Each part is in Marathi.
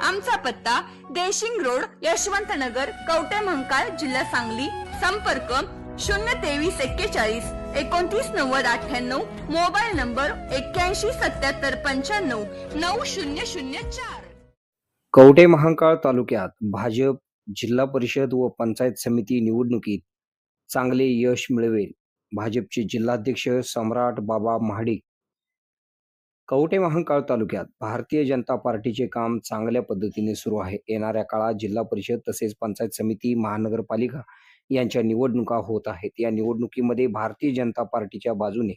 आमचा पत्ता देशिंग रोड यशवंत नगर कवटे महंकाळ जिल्हा सांगली. संपर्क शून्य तेवीस एक्केचाळीस एकोणतीस नव्वद अठ्ठ्याण्णव. मोबाईल नंबर एक्क्याऐंशी सत्याहत्तर पंच्याण्णव नऊ शून्य शून्य चार. कवटे महांकाळ तालुक्यात भाजप जिल्हा परिषद व पंचायत समिती निवडणुकीत चांगले यश मिळवेल. भाजपचे जिल्हाध्यक्ष सम्राट बाबा महाडिक कवटे महांकाळ तालुक्यात भारतीय जनता पार्टीचे काम चांगल्या पद्धतीने सुरू आहे. येणाऱ्या काळात जिल्हा परिषद तसेच पंचायत समिती महानगरपालिका यांच्या निवडणुका होत आहेत. या निवडणुकीमध्ये भारतीय जनता पार्टीच्या बाजूने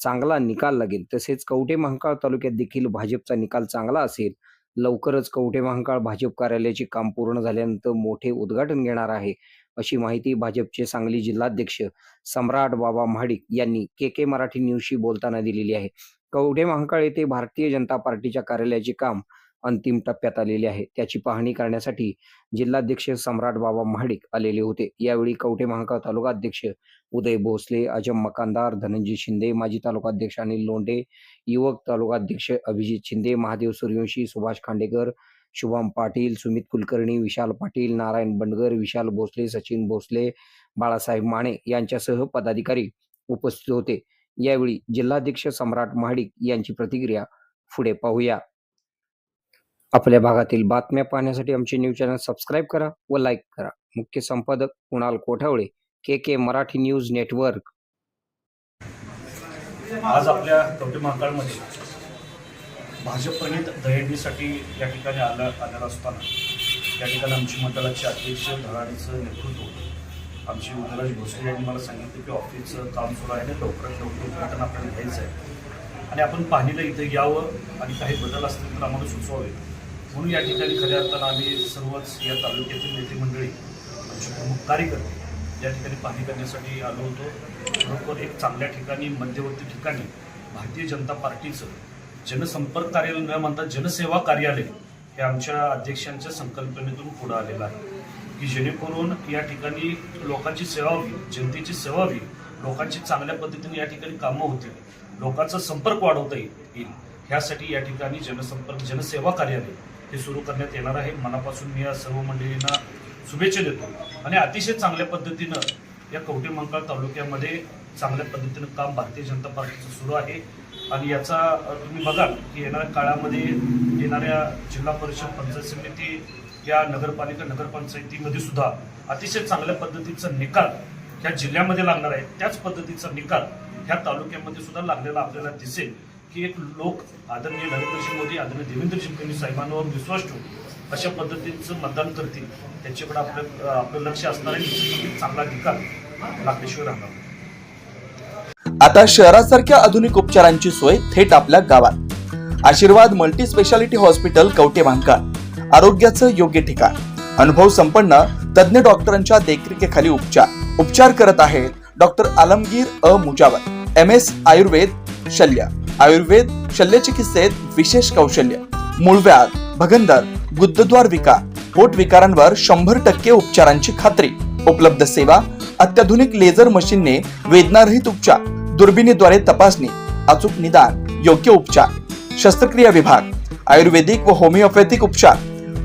चांगला निकाल लागेल. तसेच कवटे महांकाळ तालुक्यात देखील भाजपचा निकाल चांगला असेल लवकरच कवठे महांकाळ भाजप कार्यालयाचे काम पूर्ण झाल्यानंतर मोठे उद्घाटन घेणार आहे अशी माहिती भाजपचे सांगली जिल्हाध्यक्ष सम्राट बाबा महाडिक यांनी के के मराठी न्यूजशी बोलताना दिलेली आहे. कवठे महाकाळ येथे भारतीय जनता पार्टीच्या कार्यालयाचे काम अंतिम टप्प्यात आलेले आहे. त्याची पाहणी करण्यासाठी जिल्हाध्यक्ष सम्राट बाबा महाडिक आलेले होते. यावेळी कवठे महाकाळ तालुका अध्यक्ष उदय भोसले अजम मकानदार धनंजय शिंदे माजी तालुकाध्यक्ष अनिल लोंढे युवक तालुकाध्यक्ष अभिजित शिंदे महादेव सूर्यवंशी सुभाष खांडेकर शुभम पाटील सुमित कुलकर्णी विशाल पाटील नारायण बंडगर विशाल भोसले सचिन भोसले बाळासाहेब माने यांच्यासह पदाधिकारी उपस्थित होते. यावेळी जिल्हाध्यक्ष सम्राट महाडिक यांची प्रतिक्रिया पुढे पाहूया. आपल्या भागातील बातम्या पाहण्यासाठी आमचे न्यूज चॅनल सबस्क्राईब करा व लाईक करा. मुख्य संपादक Kunal Kothawale K K Marathi news network. आज आपल्या कवटे महाकाळमध्ये भाजप प्रणित दहीहंडीसाठी या ठिकाणी आला आलेला असताना या ठिकाणी आमची मंडळाचे अध्यक्ष धडाडीचं नेतृत्व होतं आमची उदयराज भोसले यांनी मला सांगितलं की ऑफिसचं काम सुरू आहे आणि लवकरात लवकर उद्घाटन आपल्याला घ्यायचं आहे. आणि आपण पाहणीला इथं यावं आणि काही बदल असतील तर आम्हाला सुचवावे. म्हणून या ठिकाणी खऱ्या अर्थानं आम्ही सर्वच या तालुक्यातील नेते मंडळी आमचे प्रमुख कार्यकर्ते या ठिकाणी पाहणी करण्यासाठी आलो होतो. खरोखर एक चांगल्या ठिकाणी मध्यवर्ती ठिकाणी भारतीय जनता पार्टीचं जनसंपर्क कार्यालय न म्हणता जनसेवा कार्यालय हे आमच्या अध्यक्षांच्या संकल्पनेतून पुढं आलेलं आहे. की जेणेकरून या ठिकाणी लोकांची सेवा होईल जनतेची सेवा होईल लोकांची चांगल्या पद्धतीने या ठिकाणी कामं होतील लोकांचा संपर्क वाढवता येईल ह्यासाठी या ठिकाणी जनसंपर्क जनसेवा कार्यालय हे सुरू करण्यात येणार आहे. मनापासून मी या सर्व मंडळींना शुभेच्छा देतो. आणि अतिशय चांगल्या पद्धतीनं या कवठे तालुक्यामध्ये चांगल्या पद्धतीनं काम भारतीय जनता पार्टीचं सुरू आहे. आणि याचा तुम्ही बघाल की येणाऱ्या काळामध्ये येणाऱ्या जिल्हा परिषद पंचायत समिती या नगरपालिका नगरपंचायतीमध्ये सुद्धा अतिशय चांगल्या पद्धतीचा निकाल ह्या जिल्ह्यामध्ये लागणार आहे. त्याच पद्धतीचा निकाल ह्या तालुक्यामध्ये सुद्धा लागलेला आपल्याला दिसेल की एक लोक आदरणीय नरेंद्रजी मोदी आदरणीय देवेंद्रजी फडणवीस साहेबांवर विश्वास ठेवून अशा पद्धतीचं मतदान करतील. त्याच्याकडे आपलं आपलं लक्ष असणार आहे. चांगला निकाल लागल्याशिवाय राहणार आता शहरासारख्या आधुनिक उपचारांची सोय थेट आपल्या गावात. Ashirwad multi speciality hospital Kavathe Mahankal आरोग्याचं योग्य ठिकाण. अनुभव संपन्न तज्ञ डॉक्टरांच्या देखरेखीखाली उपचार. उपचार करत आहेत डॉक्टर आलमगीर अ. मुजावर एम एस आयुर्वेद शल्य. आयुर्वेद शल्य चिकित्सेत विशेष कौशल्य. मूळव्याध भगंदर गुद्धद्वार विकार पोट विकारांवर शंभर टक्के उपचारांची खात्री. उपलब्ध सेवा अत्याधुनिक लेझर मशीनने वेदनारहित उपचार दुर्बिणीद्वारे तपासणी अचूक निदान योग्य उपचार. शस्त्रक्रिया विभाग आयुर्वेदिक व होमिओपॅथिक उपचार